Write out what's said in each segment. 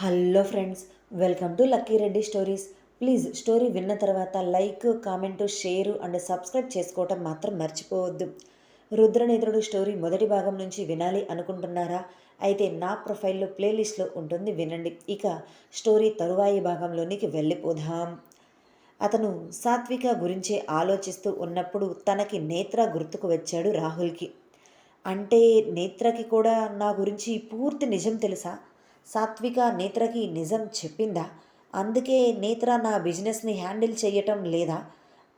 Hello friends welcome to Lucky Reddy stories. Please story విన్న తర్వాత like comment share and subscribe చేసుకోవటం మాత్రం మర్చిపోవద్దు. రుద్రనేత్రుడు స్టోరీ మొదటి భాగం నుంచి వినాలి అనుకుంటున్నారా? అయితే నా ప్రొఫైల్లో ప్లేలిస్ట్లో ఉంటుంది వినండి. ఇక స్టోరీ తరువాయి భాగంలోనికి వెళ్ళిపోదాం. అతను సాత్విక గురించే ఆలోచిస్తూ ఉన్నప్పుడు తనకి నేత్ర గుర్తుకు వచ్చాడు రాహుల్కి. అంటే నేత్రకి కూడా నా గురించి పూర్తి నిజం తెలుసా? సాత్విక నేత్రకి నిజం చెప్పిందా? అందుకే నేత్ర నా బిజినెస్ని హ్యాండిల్ చేయటం లేదా?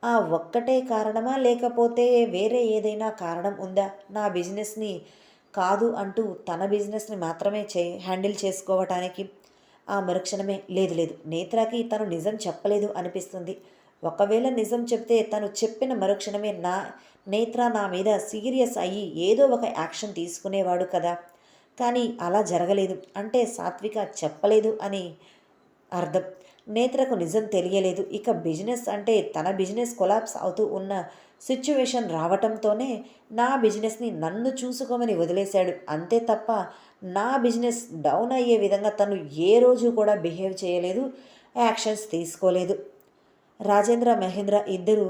ఆ ఒక్కటే కారణమా లేకపోతే వేరే ఏదైనా కారణం ఉందా? నా బిజినెస్ని కాదు అంటూ తన బిజినెస్ని మాత్రమే చే హ్యాండిల్ చేసుకోవటానికి? ఆ మరుక్షణమే లేదు లేదు. నేత్రకి తను నిజం చెప్పలేదు అనిపిస్తుంది. ఒకవేళ నిజం చెప్తే తను చెప్పిన మరుక్షణమే నా నేత్ర నా మీద సీరియస్ అయ్యి ఏదో ఒక యాక్షన్ తీసుకునేవాడు కదా. కానీ అలా జరగలేదు. అంటే సాత్విక చెప్పలేదు అని అర్థం. నేత్రకు నిజం తెలియలేదు. ఇక బిజినెస్ అంటే తన బిజినెస్ కొలాప్స్ అవుతూ ఉన్న సిచ్యువేషన్ రావటంతోనే నా బిజినెస్ని నన్ను చూసుకోమని వదిలేశాడు. అంతే తప్ప నా బిజినెస్ డౌన్ అయ్యే విధంగా తను ఏ రోజు కూడా బిహేవ్ చేయలేదు యాక్షన్స్ తీసుకోలేదు. రాజేంద్ర మహేంద్ర ఇద్దరు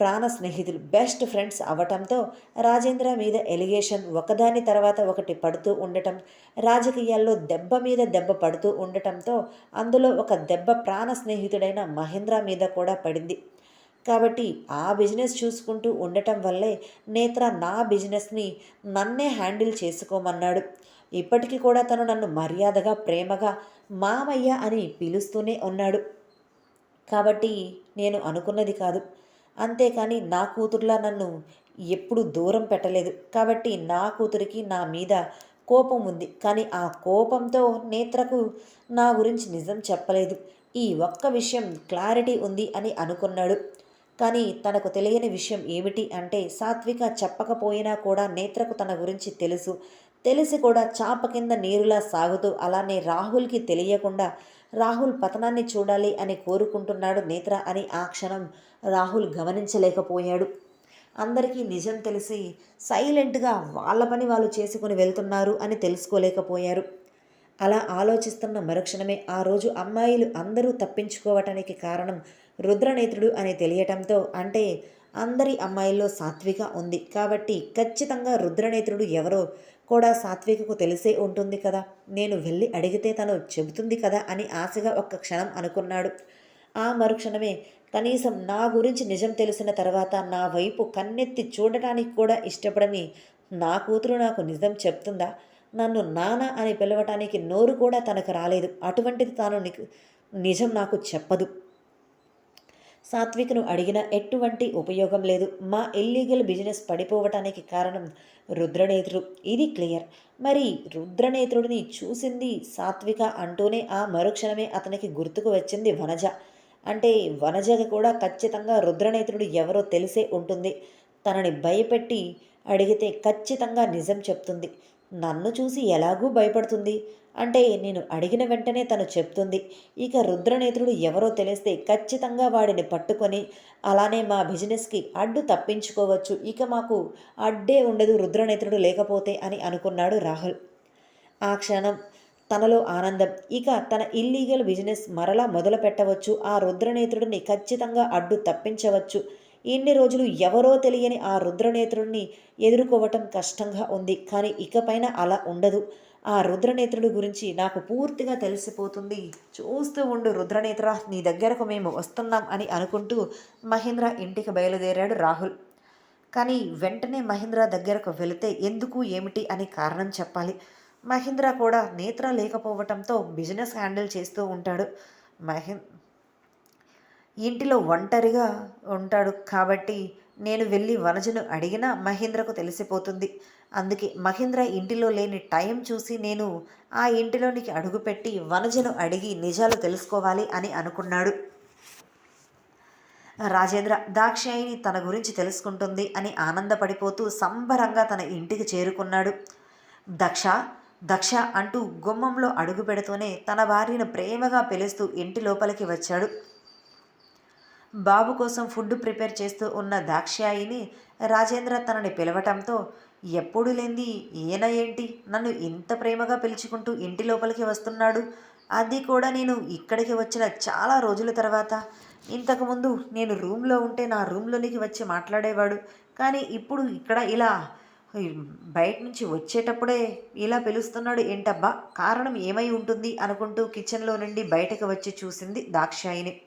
ప్రాణ స్నేహితులు బెస్ట్ ఫ్రెండ్స్ అవటంతో రాజేంద్ర మీద ఎలిగేషన్ ఒకదాని తర్వాత ఒకటి పడుతూ ఉండటం రాజకీయాల్లో దెబ్బ మీద దెబ్బ పడుతూ ఉండటంతో అందులో ఒక దెబ్బ ప్రాణ స్నేహితుడైన మహేంద్ర మీద కూడా పడింది. కాబట్టి ఆ బిజినెస్ చూసుకుంటూ ఉండటం వల్లే నేత్ర నా బిజినెస్ని నన్నే హ్యాండిల్ చేసుకోమన్నాడు. ఇప్పటికీ కూడా తను నన్ను మర్యాదగా ప్రేమగా మామయ్య అని పిలుస్తూనే ఉన్నాడు. కాబట్టి నేను అనుకున్నది కాదు. అంతేకాని నా కూతురులా నన్ను ఎప్పుడు దూరం పెట్టలేదు. కాబట్టి నా కూతురికి నా మీద కోపం ఉంది. కానీ ఆ కోపంతో నేత్రకు నా గురించి నిజం చెప్పలేదు. ఈ ఒక్క విషయం క్లారిటీ ఉంది అని అనుకున్నాడు. కానీ తనకు తెలియని విషయం ఏమిటి అంటే సాత్విక చెప్పకపోయినా కూడా నేత్రకు తన గురించి తెలుసు. తెలిసి కూడా చాప కింద నీరులా సాగుతూ అలానే రాహుల్కి తెలియకుండా రాహుల్ పతనాన్ని చూడాలి అని కోరుకుంటున్నాడు నేత్ర అని ఆ క్షణం రాహుల్ గమనించలేకపోయాడు. అందరికీ నిజం తెలిసి సైలెంట్గా వాళ్ళ పని వాళ్ళు చేసుకుని వెళ్తున్నారు అని తెలుసుకోలేకపోయారు. అలా ఆలోచిస్తున్న మరుక్షణమే ఆ రోజు అమ్మాయిలు అందరూ తప్పించుకోవటానికి కారణం రుద్రనేత్రుడు అని తెలియటంతో అంటే అందరి అమ్మాయిల్లో సాత్విక ఉంది. కాబట్టి ఖచ్చితంగా రుద్రనేత్రుడు ఎవరో కూడా సాత్వికకు తెలిసే ఉంటుంది కదా. నేను వెళ్ళి అడిగితే తను చెబుతుంది కదా అని ఆశగా ఒక్క క్షణం అనుకున్నాడు. ఆ మరుక్షణమే కనీసం నా గురించి నిజం తెలిసిన తర్వాత నా వైపు కన్నెత్తి చూడటానికి కూడా ఇష్టపడని నా కూతురు నాకు నిజం చెప్తుందా? నన్ను నాన్న అని పిలవటానికి నోరు కూడా తనకు రాలేదు. అటువంటిది తాను నిజం నాకు చెప్పదు. సాత్విక్ను అడిగిన ఎటువంటి ఉపయోగం లేదు. మా ఇల్లీగల్ బిజినెస్ పడిపోవటానికి కారణం రుద్రనేత్రుడు. ఇది క్లియర్. మరి రుద్రనేత్రుడిని చూసింది సాత్విక అంటూనే ఆ మరుక్షణమే అతనికి గుర్తుకు వచ్చింది వనజ. అంటే వనజగ కూడా ఖచ్చితంగా రుద్రనేత్రుడు ఎవరో తెలిసే ఉంటుంది. తనని భయపెట్టి అడిగితే ఖచ్చితంగా నిజం చెప్తుంది. నన్ను చూసి ఎలాగూ భయపడుతుంది? అంటే నేను అడిగిన వెంటనే తను చెప్తుంది. ఇక రుద్రనేత్రుడు ఎవరో తెలిస్తే ఖచ్చితంగా వాడిని పట్టుకొని అలానే మా బిజినెస్కి అడ్డు తప్పించుకోవచ్చు. ఇక మాకు అడ్డే ఉండదు రుద్రనేత్రుడు లేకపోతే అని అనుకున్నాడు రాహుల్. ఆ క్షణం తనలో ఆనందం. ఇక తన ఇల్లీగల్ బిజినెస్ మరలా మొదలు పెట్టవచ్చు ఆ రుద్రనేత్రుడిని ఖచ్చితంగా అడ్డు తప్పించవచ్చు. ఇన్ని రోజులు ఎవరో తెలియని ఆ రుద్రనేత్రుడిని ఎదుర్కోవటం కష్టంగా ఉంది. కానీ ఇకపైన అలా ఉండదు. ఆ రుద్రనేత్రుడి గురించి నాకు పూర్తిగా తెలిసిపోతుంది. చూస్తూ ఉండు రుద్రనేత్ర నీ దగ్గరకు మేము వస్తున్నాం అని అనుకుంటూ మహేంద్ర ఇంటికి బయలుదేరాడు రాహుల్. కానీ వెంటనే మహేంద్ర దగ్గరకు వెళితే ఎందుకు ఏమిటి అని కారణం చెప్పాలి. మహీంద్ర కూడా నేత్ర లేకపోవటంతో బిజినెస్ హ్యాండిల్ చేస్తూ ఉంటాడు. మహీ ఇంటిలో ఒంటరిగా ఉంటాడు కాబట్టి నేను వెళ్ళి వనజను అడిగినా మహేంద్రకు తెలిసిపోతుంది. అందుకే మహేంద్ర ఇంటిలో లేని టైం చూసి నేను ఆ ఇంటిలోనికి అడుగుపెట్టి వనజను అడిగి నిజాలు తెలుసుకోవాలి అని అనుకున్నాడు. రాజేంద్ర దాక్షాయిని తన గురించి తెలుసుకుంటుంది అని ఆనందపడిపోతూ సంబరంగా తన ఇంటికి చేరుకున్నాడు. దక్ష దక్ష అంటూ గుమ్మంలో అడుగు పెడుతూనే తన భార్యను ప్రేమగా పిలుస్తూ ఇంటి లోపలికి వచ్చాడు. బాబు కోసం ఫుడ్ ప్రిపేర్ చేస్తూ ఉన్న దాక్షాయిని రాజేంద్ర తనని పిలవటంతో ఎప్పుడు లేంది? ఈయన ఏంటి? నన్ను ఇంత ప్రేమగా పిలుచుకుంటూ ఇంటి లోపలికి వస్తున్నాడు. అది కూడా నేను ఇక్కడికి వచ్చిన చాలా రోజుల తర్వాత. ఇంతకుముందు నేను రూమ్లో ఉంటే నా రూమ్లోనికి వచ్చి మాట్లాడేవాడు. కానీ ఇప్పుడు ఇక్కడ ఇలా బయట నుంచి వచ్చేటప్పుడే ఇలా పిలుస్తున్నాడు ఏంటబ్బా కారణం ఏమై ఉంటుంది? అనుకుంటూ కిచెన్లో నుండి బయటకు వచ్చి చూసింది దాక్షాయిని.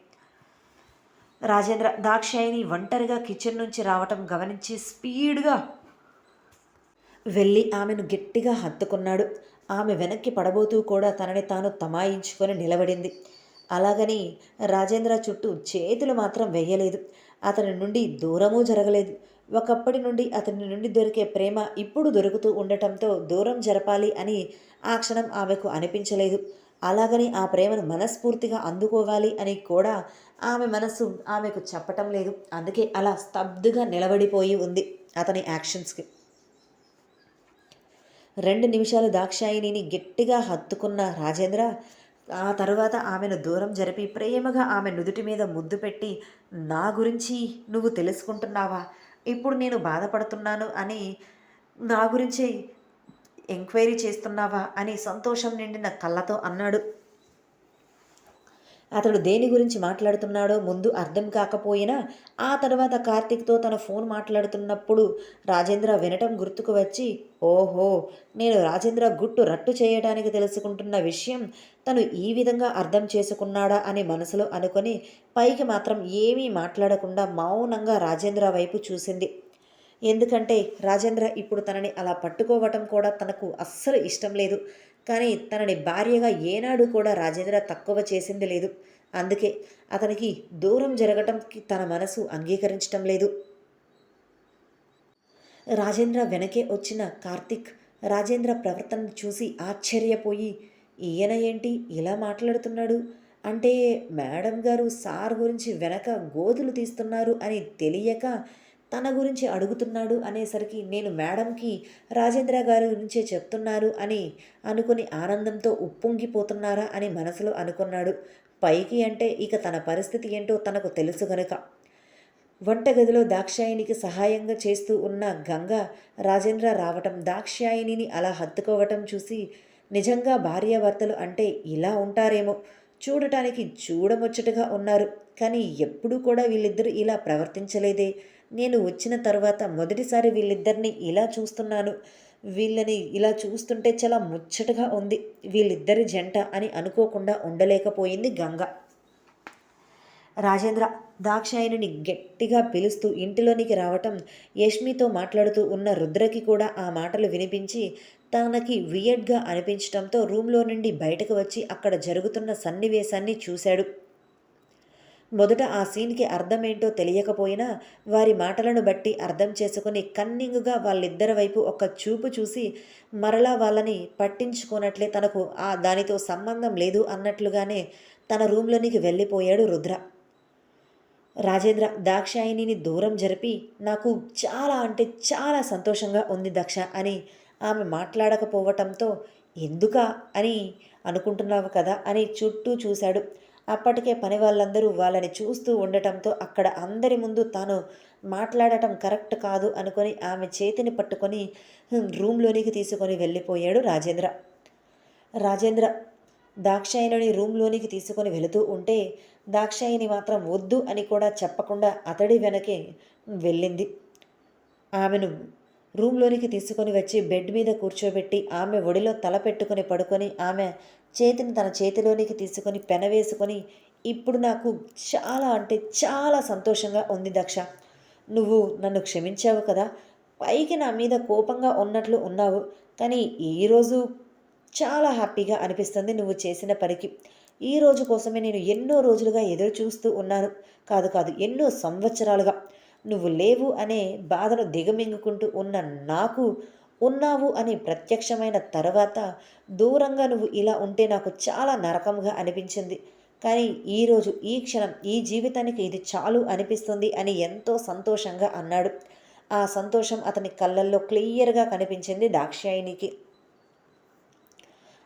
రాజేంద్ర దాక్షాయిని ఒంటరిగా కిచెన్ నుంచి రావటం గమనించి స్పీడ్గా వెళ్ళి ఆమెను గట్టిగా హత్తుకున్నాడు. ఆమె వెనక్కి పడబోతూ కూడా తనని తాను తమాయించుకొని నిలబడింది. అలాగని రాజేంద్ర చుట్టూ చేతులు మాత్రం వేయలేదు. అతని నుండి దూరమూ జరగలేదు. ఒకప్పటి నుండి అతని నుండి దొరికే ప్రేమ ఇప్పుడు దొరుకుతూ ఉండటంతో దూరం జరపాలి అని ఆ క్షణం ఆమెకు అనిపించలేదు. అలాగని ఆ ప్రేమను మనస్ఫూర్తిగా అందుకోవాలి అని కూడా ఆమె మనస్సు ఆమెకు చెప్పటం లేదు. అందుకే అలా స్తబ్దుగా నిలబడిపోయి ఉంది అతని యాక్షన్స్కి. రెండు నిమిషాలు దాక్షాయిని గట్టిగా హత్తుకున్న రాజేంద్ర ఆ తర్వాత ఆమెను దూరం జరిపి ప్రేమగా ఆమె నుదుటి మీద ముద్దు పెట్టి నా గురించి నువ్వు తెలుసుకుంటున్నావా? ఇప్పుడు నేను బాధపడుతున్నాను అని నా గురించి ఎంక్వైరీ చేస్తున్నావా అని సంతోషం నిండిన కళ్ళతో అన్నాడు. అతడు దేని గురించి మాట్లాడుతున్నాడో ముందు అర్థం కాకపోయినా ఆ తర్వాత కార్తిక్తో తన ఫోన్ మాట్లాడుతున్నప్పుడు రాజేంద్ర వినటం గుర్తుకు వచ్చి ఓహో నేను రాజేంద్ర గుట్టు రట్టు చేయడానికి తెలుసుకుంటున్న విషయం తను ఈ విధంగా అర్థం చేసుకున్నాడా అని మనసులో అనుకొని పైకి మాత్రం ఏమీ మాట్లాడకుండా మౌనంగా రాజేంద్ర వైపు చూసింది. ఎందుకంటే రాజేంద్ర ఇప్పుడు తనని అలా పట్టుకోవటం కూడా తనకు అస్సలు ఇష్టం లేదు. కానీ తనని భార్యగా ఏనాడు కూడా రాజేంద్ర తక్కువ చేసింది లేదు. అందుకే అతనికి దూరం జరగటంకి తన మనసు అంగీకరించటం లేదు. రాజేంద్ర వెనకే వచ్చిన కార్తిక్ రాజేంద్ర ప్రవర్తన చూసి ఆశ్చర్యపోయి ఈయన ఏంటి ఇలా మాట్లాడుతున్నాడు? అంటే మేడం గారు సార్ గురించి వెనక గోతులు తీస్తున్నారు అని తెలియక తన గురించి అడుగుతున్నాడు అనేసరికి నేను మేడంకి రాజేంద్ర గారి గురించే చెప్తున్నారు అని అనుకుని ఆనందంతో ఉప్పొంగిపోతున్నారా అని మనసులో అనుకున్నాడు. పైకి అంటే ఇక తన పరిస్థితి ఏంటో తనకు తెలుసు గనుక. వంటగదిలో దాక్షాయినికి సహాయంగా చేస్తూ ఉన్న గంగ రాజేంద్ర రావటం దాక్షాయిని అలా హత్తుకోవటం చూసి నిజంగా భార్యాభర్తలు అంటే ఇలా ఉంటారేమో. చూడటానికి చూడముచ్చటగా ఉన్నారు. కానీ ఎప్పుడూ కూడా వీళ్ళిద్దరూ ఇలా ప్రవర్తించలేదే. నేను వచ్చిన తర్వాత మొదటిసారి వీళ్ళిద్దరిని ఇలా చూస్తున్నాను. వీళ్ళని ఇలా చూస్తుంటే చాలా ముచ్చటగా ఉంది. వీళ్ళిద్దరి జంట అని అనుకోకుండా ఉండలేకపోయింది గంగ. రాజేంద్ర దాక్షాయణిని గట్టిగా పిలుస్తూ ఇంటిలోనికి రావటం యష్మితో మాట్లాడుతూ ఉన్న రుద్రకి కూడా ఆ మాటలు వినిపించి తనకి వియడ్గా అనిపించడంతో రూమ్లో నుండి బయటకు వచ్చి అక్కడ జరుగుతున్న సన్నివేశాన్ని చూశాడు. మొదట ఆ సీన్కి అర్థమేంటో తెలియకపోయినా వారి మాటలను బట్టి అర్థం చేసుకుని కన్నింగ్గా వాళ్ళిద్దరి వైపు ఒక చూపు చూసి మరలా వాళ్ళని పట్టించుకోనట్లే తనకు ఆ దానితో సంబంధం లేదు అన్నట్లుగానే తన రూమ్లోనికి వెళ్ళిపోయాడు రుద్ర. రాజేంద్ర దాక్షాయిని దూరం జరిపి నాకు చాలా అంటే చాలా సంతోషంగా ఉంది దక్ష అని ఆమె మాట్లాడకపోవటంతో ఎందుకా? అని అనుకుంటున్నావు కదా అని చుట్టూ చూశాడు. అప్పటికే పని వాళ్ళందరూ వాళ్ళని చూస్తూ ఉండటంతో అక్కడ అందరి ముందు తాను మాట్లాడటం కరెక్ట్ కాదు అనుకొని ఆమె చేతిని పట్టుకొని రూమ్లోనికి తీసుకొని వెళ్ళిపోయాడు రాజేంద్ర. రాజేంద్ర దాక్షాయణిని రూమ్లోనికి తీసుకొని వెళుతూ ఉంటే దాక్షాయిని మాత్రం వద్దు అని కూడా చెప్పకుండా అతడి వెనకే వెళ్ళింది. ఆమెను రూమ్లోనికి తీసుకొని వచ్చి బెడ్ మీద కూర్చోబెట్టి ఆమె ఒడిలో తల పెట్టుకొని పడుకొని ఆమె చేతిని తన చేతిలోనికి తీసుకొని పెనవేసుకొని ఇప్పుడు నాకు చాలా అంటే చాలా సంతోషంగా ఉంది దక్ష. నువ్వు నన్ను క్షమించావు కదా. పైకి నా మీద కోపంగా ఉన్నట్లు ఉన్నావు. కానీ ఈరోజు చాలా హ్యాపీగా అనిపిస్తుంది నువ్వు చేసిన పనికి. ఈ రోజు కోసమే నేను ఎన్నో రోజులుగా ఎదురు చూస్తూ ఉన్నాను. కాదు కాదు ఎన్నో సంవత్సరాలుగా. నువ్వు లేవు అనే బాధను దిగమింగుకుంటూ ఉన్న నాకు ఉన్నావు అని ప్రత్యక్షమైన తర్వాత దూరంగా నువ్వు ఇలా ఉంటే నాకు చాలా నరకంగా అనిపించింది. కానీ ఈరోజు ఈ క్షణం ఈ జీవితానికి ఇది చాలు అనిపిస్తుంది అని ఎంతో సంతోషంగా అన్నాడు. ఆ సంతోషం అతని కళ్ళల్లో క్లియర్గా కనిపించింది దాక్షాయినికి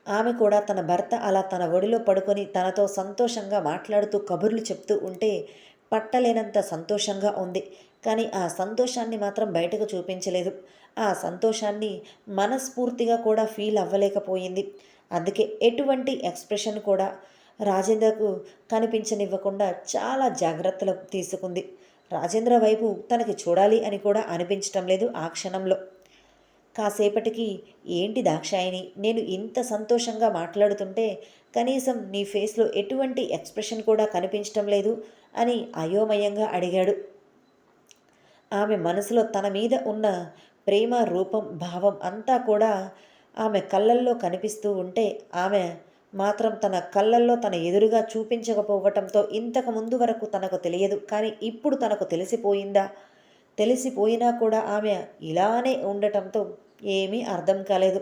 ఆమె కూడా తన భర్త అలా తన ఒడిలో పడుకొని తనతో సంతోషంగా మాట్లాడుతూ కబుర్లు చెప్తూ ఉంటే పట్టలేనంత సంతోషంగా ఉంది. కానీ ఆ సంతోషాన్ని మాత్రం బయటకు చూపించలేదు. ఆ సంతోషాన్ని మనస్ఫూర్తిగా కూడా ఫీల్ అవ్వలేకపోయింది. అందుకే ఎటువంటి ఎక్స్ప్రెషన్ కూడా రాజేంద్రకు కనిపించనివ్వకుండా చాలా జాగ్రత్తలు తీసుకుంది. రాజేంద్ర వైపు తనకి చూడాలి అని కూడా అనిపించటం లేదు ఆ క్షణంలో. కాసేపటికి ఏంటి దాక్షాయిని నేను ఇంత సంతోషంగా మాట్లాడుతుంటే కనీసం నీ ఫేస్లో ఎటువంటి ఎక్స్ప్రెషన్ కూడా కనిపించటం లేదు అని అయోమయంగా అడిగాడు. ఆమె మనసులో తన మీద ఉన్న ప్రేమ రూపం భావం అంతా కూడా ఆమె కళ్ళల్లో కనిపిస్తూ ఉంటే ఆమె మాత్రం తన కళ్ళల్లో తన ఎదురుగా చూపించకపోవటంతో ఇంతకు ముందు వరకు తనకు తెలియదు. కానీ ఇప్పుడు తనకు తెలిసిపోయిందా? తెలిసిపోయినా కూడా ఆమె ఇలానే ఉండటంతో ఏమీ అర్థం కాలేదు.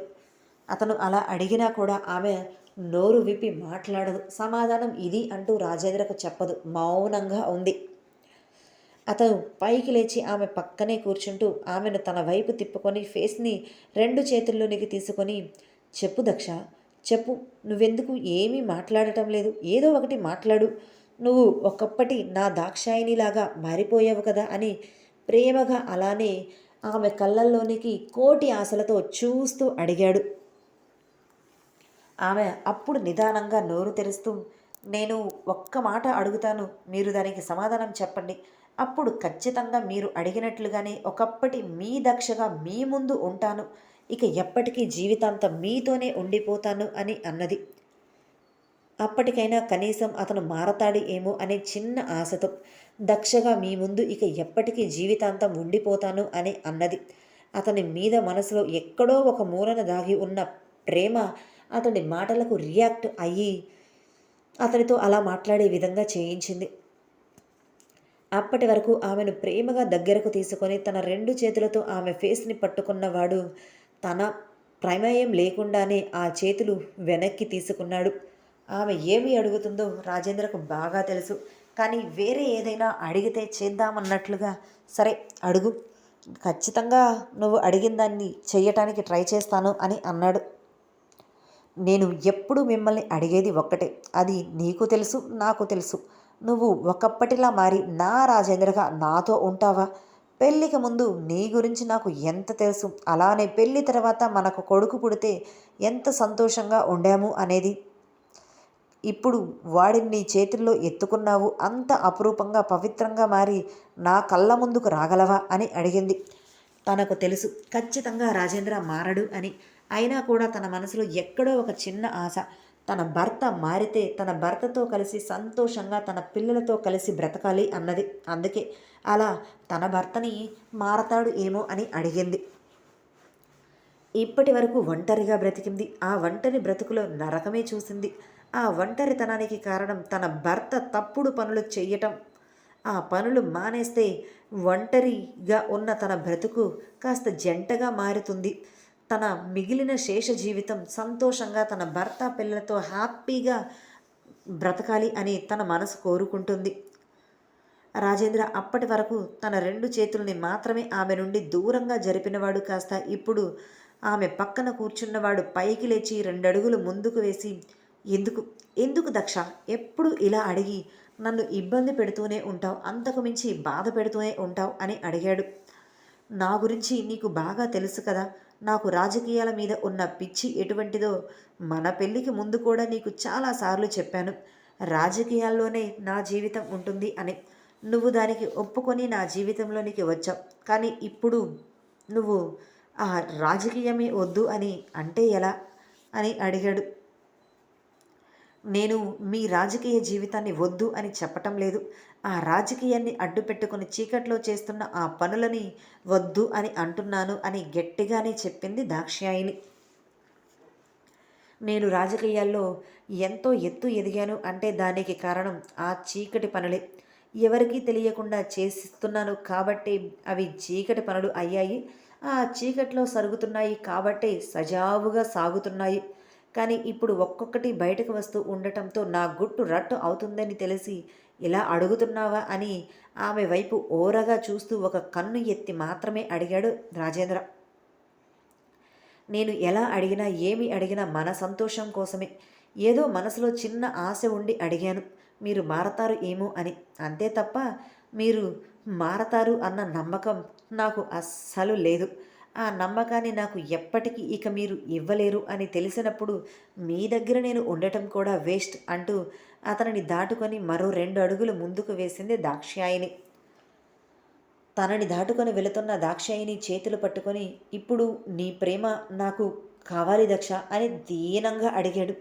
అతను అలా అడిగినా కూడా ఆమె నోరు విప్పి మాట్లాడదు. సమాధానం ఇది అంటూ రాజేంద్రకు చెప్పదు. మౌనంగా ఉంది. అతను పైకి లేచి ఆమె పక్కనే కూర్చుంటూ ఆమెను తన వైపు తిప్పుకొని ఫేస్ని రెండు చేతుల్లోనికి తీసుకొని చెప్పు దక్ష చెప్పు నువ్వెందుకు ఏమీ మాట్లాడటం లేదు? ఏదో ఒకటి మాట్లాడు. నువ్వు ఒకప్పటి నా దాక్షాయినిలాగా మారిపోయావు కదా అని ప్రేమగా అలానే ఆమె కళ్ళల్లోనికి కోటి ఆశలతో చూస్తూ అడిగాడు. ఆమె అప్పుడు నిదానంగా నోరు తెరుస్తూ నేను ఒక్క మాట అడుగుతాను మీరు దానికి సమాధానం చెప్పండి. అప్పుడు ఖచ్చితంగా మీరు అడిగినట్లుగానే ఒకప్పటి మీ దక్షగా మీ ముందు ఉంటాను. ఇక ఎప్పటికీ జీవితాంతం మీతోనే ఉండిపోతాను అని అన్నది. అప్పటికైనా కనీసం అతను మారతాడు ఏమో అనే చిన్న ఆశతో దక్షగా మీ ముందు ఇక ఎప్పటికీ జీవితాంతం ఉండిపోతాను అని అన్నది. అతని మీద మనసులో ఎక్కడో ఒక మూలన దాగి ఉన్న ప్రేమ అతని మాటలకు రియాక్ట్ అయ్యి అతనితో అలా మాట్లాడే విధంగా చేయించింది. అప్పటి వరకు ఆమెను ప్రేమగా దగ్గరకు తీసుకొని తన రెండు చేతులతో ఆమె ఫేస్ని పట్టుకున్నవాడు తన ప్రమేయం లేకుండానే ఆ చేతులు వెనక్కి తీసుకున్నాడు. ఆమె ఏమి అడుగుతుందో రాజేంద్రకు బాగా తెలుసు. కానీ వేరే ఏదైనా అడిగితే చేద్దామన్నట్లుగా సరే అడుగు. ఖచ్చితంగా నువ్వు అడిగిన దాన్ని చేయటానికి ట్రై చేస్తాను అని అన్నాడు. నేను ఎప్పుడు మిమ్మల్ని అడిగేది ఒక్కటే. అది నీకు తెలుసు నాకు తెలుసు. నువ్వు ఒకప్పటిలా మారి నా రాజేంద్రగా నాతో ఉంటావా? పెళ్ళికి ముందు నీ గురించి నాకు ఎంత తెలుసు? అలానే పెళ్ళి తర్వాత మనకు కొడుకు పుడితే ఎంత సంతోషంగా ఉండాము అనేది? ఇప్పుడు వాడిని నీ చేతుల్లో ఎత్తుకున్నావు అంత అపురూపంగా పవిత్రంగా మారి నా కళ్ళ ముందుకు రాగలవా అని అడిగింది. తనకు తెలుసు ఖచ్చితంగా రాజేంద్ర మారడు అని. అయినా కూడా తన మనసులో ఎక్కడో ఒక చిన్న ఆశ. తన భర్త మారితే తన భర్తతో కలిసి సంతోషంగా తన పిల్లలతో కలిసి బ్రతకాలి అన్నది. అందుకే అలా తన భర్తని మారతాడు ఏమో అని అడిగింది. ఇప్పటి వరకు ఒంటరిగా బ్రతికింది. ఆ ఒంటరి బ్రతుకులో నరకమే చూసింది. ఆ ఒంటరితనానికి కారణం తన భర్త తప్పుడు పనులు చేయటం ఆ పనులు మానేస్తే ఒంటరిగా ఉన్న తన బ్రతుకు కాస్త జంటగా మారుతుంది. తన మిగిలిన శేష జీవితం సంతోషంగా తన భర్త పిల్లలతో హ్యాపీగా బ్రతకాలి అని తన మనసు కోరుకుంటుంది. రాజేంద్ర అప్పటి వరకు తన రెండు చేతుల్ని మాత్రమే ఆమె నుండి దూరంగా జరిపినవాడు కాస్త ఇప్పుడు ఆమె పక్కన కూర్చున్నవాడు పైకి లేచి రెండడుగులు ముందుకు వేసి ఎందుకు? ఎందుకు దక్ష? ఎప్పుడు ఇలా అడిగి నన్ను ఇబ్బంది పెడుతూనే ఉంటావు? అంతకు మించి బాధ పెడుతూనే ఉంటావు? అని అడిగాడు. నా గురించి నీకు బాగా తెలుసు కదా. నాకు రాజకీయాల మీద ఉన్న పిచ్చి ఎటువంటిదో మన పెళ్ళికి ముందు కూడా నీకు చాలాసార్లు చెప్పాను. రాజకీయాల్లోనే నా జీవితం ఉంటుంది అని. నువ్వు దానికి ఒప్పుకొని నా జీవితంలోనికి వచ్చావు. కానీ ఇప్పుడు నువ్వు ఆ రాజకీయమే వద్దు అని అంటే ఎలా? అని అడిగాడు. నేను మీ రాజకీయ జీవితాన్ని వద్దు అని చెప్పటం లేదు. ఆ రాజకీయాన్ని అడ్డు పెట్టుకుని చీకట్లో చేస్తున్న ఆ పనులని వద్దు అని అంటున్నాను అని గట్టిగానే చెప్పింది దాక్షాయిని నేను రాజకీయాల్లో ఎంతో ఎత్తు ఎదిగాను అంటే దానికి కారణం ఆ చీకటి పనులే. ఎవరికీ తెలియకుండా చేసిస్తున్నాను కాబట్టి అవి చీకటి పనులు అయ్యాయి. ఆ చీకట్లో సరుగుతున్నాయి కాబట్టి సజావుగా సాగుతున్నాయి. కానీ ఇప్పుడు ఒక్కొక్కటి బయటకు వస్తూ ఉండటంతో నా గుట్టు రట్టు అవుతుందని తెలిసి ఇలా అడుగుతున్నావా? అని ఆమె వైపు ఓరగా చూస్తూ ఒక కన్ను ఎత్తి మాత్రమే అడిగాడు రాజేంద్ర. నేను ఎలా అడిగినా ఏమి అడిగినా మన సంతోషం కోసమే. ఏదో మనసులో చిన్న ఆశ ఉండి అడిగాను. మీరు మారతారు ఏమో అని. అంతే తప్ప మీరు మారతారు అన్న నమ్మకం నాకు అస్సలు లేదు. ఆ నమ్మకాన్ని నాకు ఎప్పటికీ ఇక మీరు ఇవ్వలేరు అని తెలిసినప్పుడు మీ దగ్గర నేను ఉండటం కూడా వేస్ట్ అంటూ అతనిని దాటుకొని మరో రెండు అడుగులు ముందుకు వేసింది దాక్షాయిని. తనని దాటుకొని వెళుతున్న దాక్షాయిని చేతులు పట్టుకొని ఇప్పుడు నీ ప్రేమ నాకు కావాలి దక్ష అని దీనంగా అడిగాడు.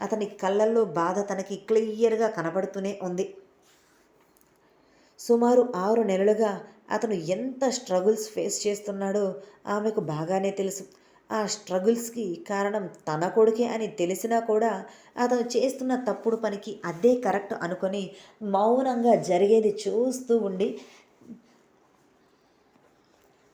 అతని కళ్ళల్లో బాధ తనకి క్లియర్గా కనబడుతూనే ఉంది. సుమారు ఆరు నెలలుగా అతను ఎంత స్ట్రగుల్స్ ఫేస్ చేస్తున్నాడో ఆమెకు బాగానే తెలుసు. ఆ స్ట్రగుల్స్కి కారణం తన కొడుకే అని తెలిసినా కూడా అతను చేస్తున్న తప్పుడు పనికి అదే కరెక్ట్ అనుకొని మౌనంగా జరిగేది చూస్తూ ఉండి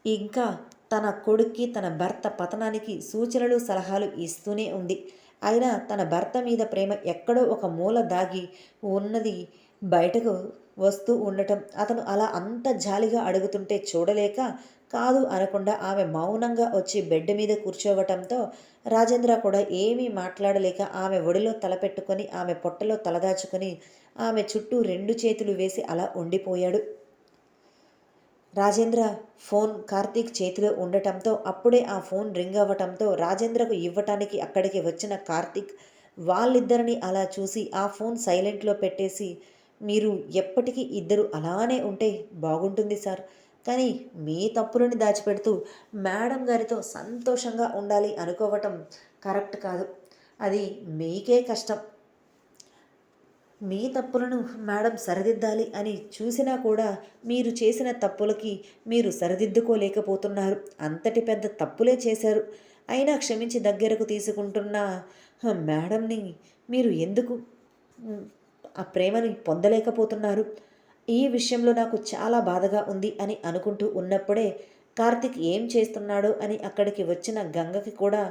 ఇంకా తన కొడుక్కి తన భర్త పతనానికి సూచనలు సలహాలు ఇస్తూనే ఉంది. అయినా తన భర్త మీద ప్రేమ ఎక్కడో ఒక మూల దాగి ఉన్నది బయటకు వస్తూ ఉండటం. అతను అలా అంత జాలిగా అడుగుతుంటే చూడలేక కాదు అనకుండా ఆమె మౌనంగా వచ్చి బెడ్ మీద కూర్చోవటంతో రాజేంద్ర కూడా ఏమీ మాట్లాడలేక ఆమె ఒడిలో తలపెట్టుకొని ఆమె పొట్టలో తలదాచుకొని ఆమె చుట్టూ రెండు చేతులు వేసి అలా ఉండిపోయాడు. రాజేంద్ర ఫోన్ కార్తీక్ చేతిలో ఉండటంతో అప్పుడే ఆ ఫోన్ రింగ్ అవ్వటంతో రాజేంద్రకు ఇవ్వటానికి అక్కడికి వచ్చిన కార్తీక్ వాళ్ళిద్దరిని అలా చూసి ఆ ఫోన్ సైలెంట్లో పెట్టేసి మీరు ఎప్పటికీ ఇద్దరు అలానే ఉంటే బాగుంటుంది సార్. కానీ మీ తప్పులని దాచిపెడుతూ మేడం గారితో సంతోషంగా ఉండాలి అనుకోవటం కరెక్ట్ కాదు. అది మీకే కష్టం. మీ తప్పులను మేడం సరిదిద్దాలి అని చూసినా కూడా మీరు చేసిన తప్పులకి మీరు సరిదిద్దుకోలేకపోతున్నారు. అంతటి పెద్ద తప్పులే చేశారు. అయినా క్షమించి దగ్గరకు తీసుకుంటున్న మేడంని మీరు ఎందుకు ఆ ప్రేమని పొందలేకపోతున్నారు. ఈ విషయంలో నాకు చాలా బాధగా ఉంది అని అనుకుంటూ ఉన్నప్పుడే కార్తిక్ ఏం చేస్తున్నాడో అని అక్కడికి వచ్చిన గంగకి కూడా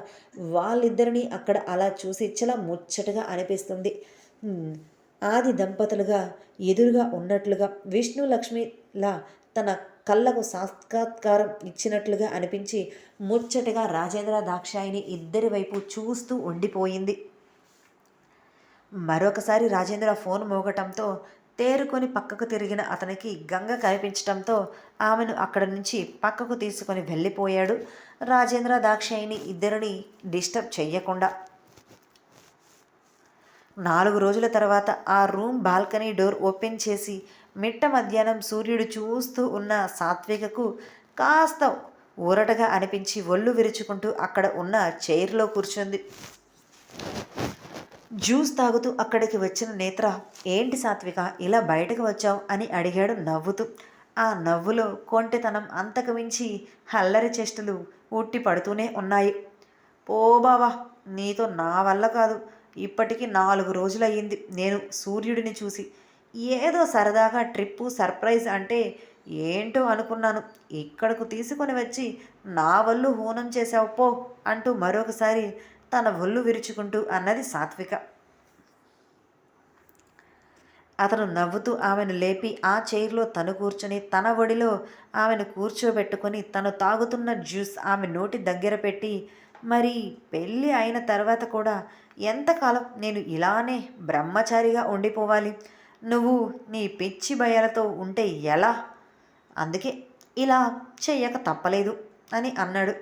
వాళ్ళిద్దరినీ అక్కడ అలా చూసి చాలా ముచ్చటగా అనిపిస్తుంది. ఆది దంపతులుగా ఎదురుగా ఉన్నట్లుగా విష్ణు లక్ష్మిలా తన కళ్ళకు సాక్షాత్కారం ఇచ్చినట్లుగా అనిపించి ముచ్చటగా రాజేంద్ర దాక్షాయిని ఇద్దరి వైపు చూస్తూ ఉండిపోయింది. మరొకసారి రాజేంద్ర ఫోన్ మోగటంతో తేరుకొని పక్కకు తిరిగిన అతనికి గంగ కనిపించటంతో ఆమెను అక్కడ నుంచి పక్కకు తీసుకొని వెళ్ళిపోయాడు రాజేంద్ర దాక్షాయిని ఇద్దరిని డిస్టర్బ్ చెయ్యకుండా. నాలుగు రోజుల తర్వాత ఆ రూమ్ బాల్కనీ డోర్ ఓపెన్ చేసి మిట్ట మధ్యాహ్నం సూర్యుడు చూస్తూ ఉన్న సాత్వికకు కాస్త ఊరటగా అనిపించి ఒళ్ళు విరుచుకుంటూ అక్కడ ఉన్న చైర్లో కూర్చుంది. జ్యూస్ తాగుతూ అక్కడికి వచ్చిన నేత్ర ఏంటి సాత్విక ఇలా బయటకు వచ్చావు? అని అడిగాడు నవ్వుతూ. ఆ నవ్వులో కొంటెతనం అంతకు మించి హల్లరి చేష్టలు ఉట్టి పడుతూనే ఉన్నాయి. పో బావా నీతో నా వల్ల కాదు. ఇప్పటికి నాలుగు రోజులయ్యింది. నేను సూర్యుడిని చూసి ఏదో సరదాగా ట్రిప్పు సర్ప్రైజ్ అంటే ఏంటో అనుకున్నాను. ఇక్కడకు తీసుకొని వచ్చి నా వల్లు హూనం చేసావు పో అంటూ మరొకసారి తన ఒళ్ళు విరుచుకుంటూ అన్నది సాత్విక. అతను నవ్వుతూ ఆమెను లేపి ఆ చైర్లో తను కూర్చొని తన ఒడిలో ఆమెను కూర్చోబెట్టుకొని తను తాగుతున్న జ్యూస్ ఆమె నోటి దగ్గర పెట్టి మరి పెళ్ళి అయిన తర్వాత కూడా ఎంతకాలం నేను ఇలానే బ్రహ్మచారిగా ఉండిపోవాలి? నువ్వు నీ పిచ్చి భయాలతో ఉంటే ఎలా? అందుకే ఇలా చెయ్యక తప్పలేదు అని అన్నాడు.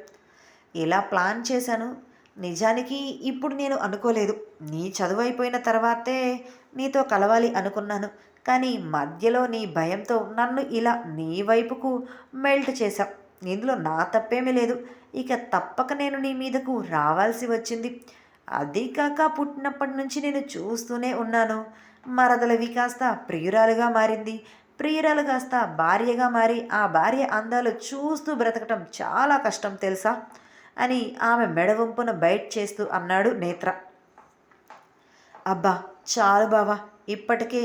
ఇలా ప్లాన్ చేశాను నిజానికి ఇప్పుడు నేను అనుకోలేదు. నీ చదువు అయిపోయిన తర్వాతే నీతో కలవాలి అనుకున్నాను. కానీ మధ్యలో నీ భయంతో నన్ను ఇలా నీ వైపుకు మెల్ట్ చేశావు. ఇందులో నా తప్పేమీ లేదు. ఇక తప్పక నేను నీ మీదకు రావాల్సి వచ్చింది. అది కాక పుట్టినప్పటి నుంచి నేను చూస్తూనే ఉన్నాను. మరదలవి కాస్త ప్రియురాలుగా మారింది. ప్రియురాలు కాస్త భార్యగా మారి ఆ భార్య అందాలు చూస్తూ బ్రతకటం చాలా కష్టం తెలుసా? అని ఆమె మెడవంపున బయట చేస్తూ అన్నాడు నేత్ర. అబ్బా చాలు బావా ఇప్పటికే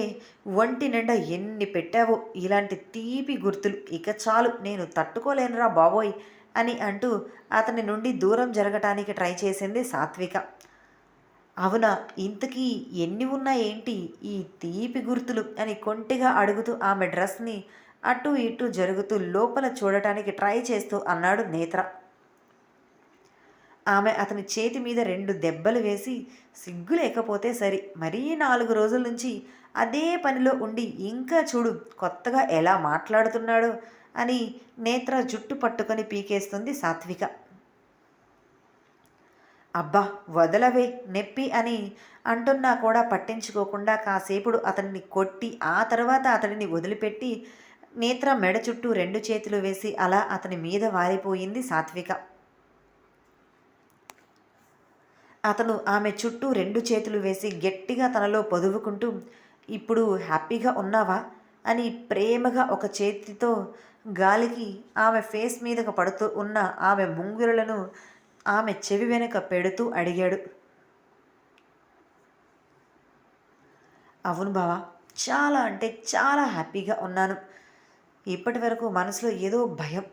ఒంటి నిండా ఎన్ని పెట్టావో ఇలాంటి తీపి గుర్తులు ఇక చాలు నేను తట్టుకోలేనురా బాబోయ్ అని అంటూ అతని నుండి దూరం జరగటానికి ట్రై చేసింది సాత్విక. అవునా ఇంతకీ ఎన్ని ఉన్నా ఏంటి ఈ తీపి గుర్తులు అని కొంటిగా అడుగుతూ ఆమె డ్రెస్ని అటు ఇటు జరుగుతూ లోపల చూడటానికి ట్రై చేస్తూ అన్నాడు నేత్ర. ఆమె అతని చేతి మీద రెండు దెబ్బలు వేసి సిగ్గు లేకపోతే సరి. మరీ నాలుగు రోజుల నుంచి అదే పనిలో ఉండి ఇంకా చూడు కొత్తగా ఎలా మాట్లాడుతున్నాడో అని నేత్ర జుట్టు పట్టుకొని పీకేస్తుంది సాత్విక. అబ్బా వదలవే నెప్పి అని అంటున్నా కూడా పట్టించుకోకుండా కాసేపుడు అతనిని కొట్టి ఆ తర్వాత అతడిని వదిలిపెట్టి నేత్ర మెడ చుట్టూ రెండు చేతులు వేసి అలా అతని మీద వారిపోయింది సాత్విక. అతను ఆమె చుట్టూ రెండు చేతులు వేసి గట్టిగా తనలో పొదువుకుంటూ ఇప్పుడు హ్యాపీగా ఉన్నావా? అని ప్రేమగా ఒక చేతితో గాలికి ఆమె ఫేస్ మీదకు పడుతూ ఉన్న ఆమె ముంగురులను ఆమె చెవి వెనుక పెడుతూ అడిగాడు. అవును బావా చాలా అంటే చాలా హ్యాపీగా ఉన్నాను. ఇప్పటి వరకు మనసులో ఏదో భయం.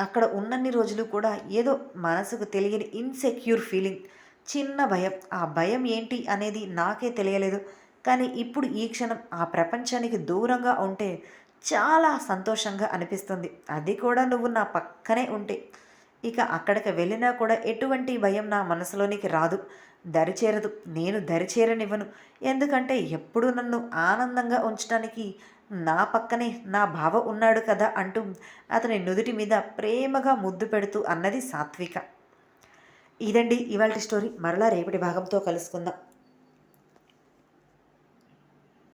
అక్కడ ఉన్నన్ని రోజులు కూడా ఏదో మనసుకు తెలియని ఇన్సెక్యూర్ ఫీలింగ్ చిన్న భయం. ఆ భయం ఏంటి అనేది నాకే తెలియలేదు. కానీ ఇప్పుడు ఈ క్షణం ఆ ప్రపంచానికి దూరంగా ఉంటే చాలా సంతోషంగా అనిపిస్తుంది. అది కూడా నువ్వు నా పక్కనే ఉంటే. ఇక అక్కడికి వెళ్ళినా కూడా ఎటువంటి భయం నా మనసులోనికి రాదు. దరిచేరదు. నేను దరిచేరనివ్వను. ఎందుకంటే ఎప్పుడూ నన్ను ఆనందంగా ఉంచడానికి నా పక్కనే నా బావ ఉన్నాడు కదా అంటూ అతని నుదుటి మీద ప్రేమగా ముద్దు పెడుతూ అన్నది సాత్విక. ఇదండి ఇవాళ స్టోరీ. మరలా రేపటి భాగంతో కలుసుకుందాం.